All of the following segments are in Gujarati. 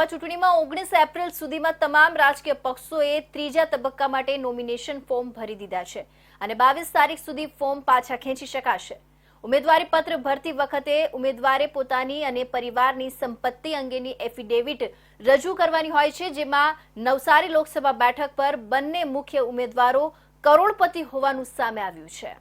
લોકસભા ચૂંટણીમાં ઓગણીસ એપ્રિલ સુધીમાં તમામ રાજકીય પક્ષોએ ત્રીજા તબક્કા માટે નોમિનેશન ફોર્મ ભરી દીધા છે અને બાવીસ તારીખ સુધી ફોર્મ પાછા ખેંચી શકાશે. ઉમેદવારી પત્ર ભરતી વખતે ઉમેદવારે પોતાની અને પરિવારની સંપત્તિ અંગેની એફિડેવિટ રજૂ કરવાની હોય છે, જેમાં નવસારી લોકસભા બેઠક પર બંને મુખ્ય ઉમેદવારો કરોડપતિ હોવાનું સામે આવ્યું છે.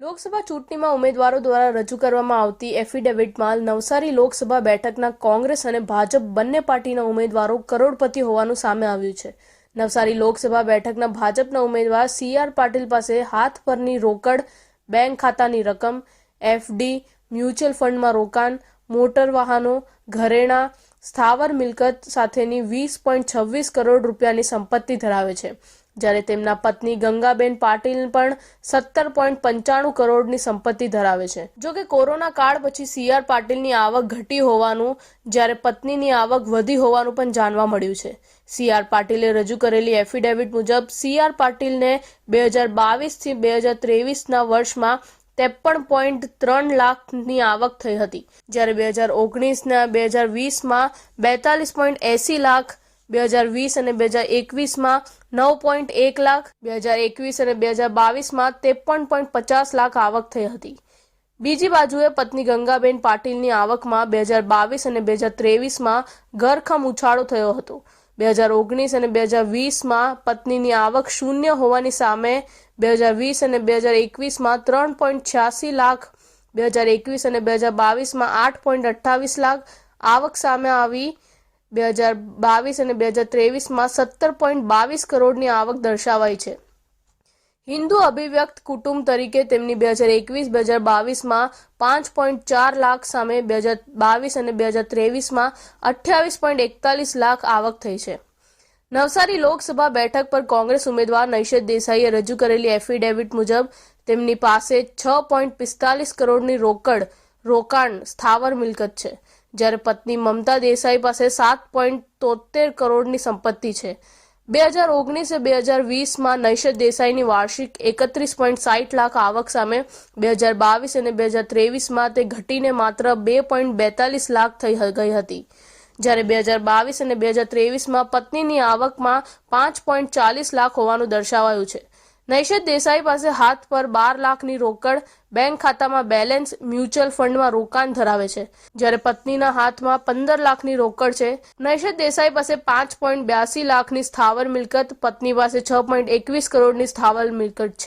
લોકસભા ચૂંટણીમાં ઉમેદવારો દ્વારા રજૂ કરવામાં આવતી એફિડેવિટમાં નવસારી લોકસભા બેઠકના કોંગ્રેસ અને ભાજપ બંને પાર્ટીના ઉમેદવારો કરોડપતિ હોવાનું સામે આવ્યું છે. નવસારી લોકસભા બેઠકના ભાજપના ઉમેદવાર સી આર પાટીલ પાસે હાથ પરની રોકડ, બેંક ખાતાની રકમ એફડી મ્યુચ્યુઅલ ફંડમાં રોકાણ મોટર વાહનો, ઘરેણાં, સ્થાવર મિલકત સાથેની વીસ પોઈન્ટ છવ્વીસ કરોડ રૂપિયાની સંપત્તિ ધરાવે છે. જ્યારે તેમના પત્ની ગંગાબેન પાટીલ પણ સત્તર પોઈન્ટ પંચાણું કરોડની સંપત્તિ ધરાવે છે. જો કે કોરોના કાળ પછી સી આર પાટીલની આવક ઘટી હોવાનું, જ્યારે પત્નીની આવક વધી હોવાનું પણ જાણવા મળ્યું છે. સી આર પાટીલે રજૂ કરેલી એફિડેવિટ મુજબ સી આર પાટીલને બે હજાર બાવીસથી બે હજાર ત્રેવીસના વર્ષમાં ત્રેપન પોઈન્ટ ત્રણ લાખની આવક થઈ હતી. જ્યારે બે હજાર ઓગણીસના બે હજાર વીસમાં બેતાલીસ પોઈન્ટ એસી લાખ, બે હજાર વીસ અને બે હજાર એકવીસમાં નવ પોઈન્ટ એક લાખ, બે હજાર એકવીસ અને બે હજાર બાવીસમાં ત્રેપન પોઈન્ટ પચાસ લાખ આવક થઈ હતી. બીજી બાજુએ પત્ની ગંગાબેન પાટીલની આવકમાં બે હજાર બાવીસ અને બે હજાર ત્રેવીસમાં ઘરખમ ઉછાળો થયો હતો. બે હજાર ઓગણીસ અને બે હજાર વીસમાં પત્નીની આવક શૂન્ય હોવાની સામે બે હજાર વીસ અને બે હજાર એકવીસમાં ત્રણ પોઈન્ટ છ્યાસી લાખ, બે હજાર એકવીસ અને બે હજાર બાવીસમાં આઠ પોઈન્ટ અઠ્ઠાવીસ લાખ આવક સામે આવી. બે હજાર બાવીસ અને બે હજાર ત્રેવીસમાં સત્તર પોઈન્ટ બાવીસ કરોડની આવક દર્શાવાઈ છે. હિન્દુ અભિવ્યક્ત કુટુંબ તરીકે તેમની બે હજાર એકવીસ, બે હજાર બાવીસમાં પાંચ પોઈન્ટ ચાર લાખ સામે બે હજાર બાવીસ અને બે હજાર ત્રેવીસમાં અઠ્યાવીસ પોઈન્ટ એકતાલીસ લાખ આવક થઈ છે. નવસારી લોકસભા બેઠક પર કોંગ્રેસ ઉમેદવાર નૈશદ દેસાઈએ રજૂ કરેલી એફિડેવિટ મુજબ તેમની પાસે છ પોઈન્ટ પિસ્તાલીસ કરોડની રોકડ, રોકાણ સ્થાવર મિલકત છે. જ્યારે પત્ની મમતા દેસાઈ પાસે સાત પોઈન્ટ તોતેર કરોડની સંપત્તિ છે. બે હજાર ઓગણીસ બે હજાર વીસમાં નૈશદ દેસાઈની વાર્ષિક એકત્રીસ પોઈન્ટ સાઠ લાખ આવક સામે બે હજાર બાવીસ અને બે હજાર ત્રેવીસમાં તે ઘટીને માત્ર બે પોઈન્ટ બેતાલીસ લાખ થઈ ગઈ હતી. જ્યારે બે હજાર બાવીસ અને બે હજાર ત્રેવીસમાં પત્નીની આવકમાં પાંચ પોઈન્ટ ચાલીસ લાખ હોવાનું દર્શાવાયું છે. નૈશદ દેસાઈ પાસે હાથ પર બાર લાખની રોકડ બેંક ખાતામાં બેલેન્સ મ્યુચ્યુઅલ ફંડમાં રોકાણ ધરાવે છે. જ્યારે પત્નીના હાથમાં પંદર લાખની રોકડ છે નૈશદ દેસાઈ પાસે પાંચ પોઈન્ટ બ્યાસી લાખની સ્થાવર મિલકત, પત્ની પાસે છ પોઈન્ટ એકવીસ કરોડની સ્થાવર મિલકત છે.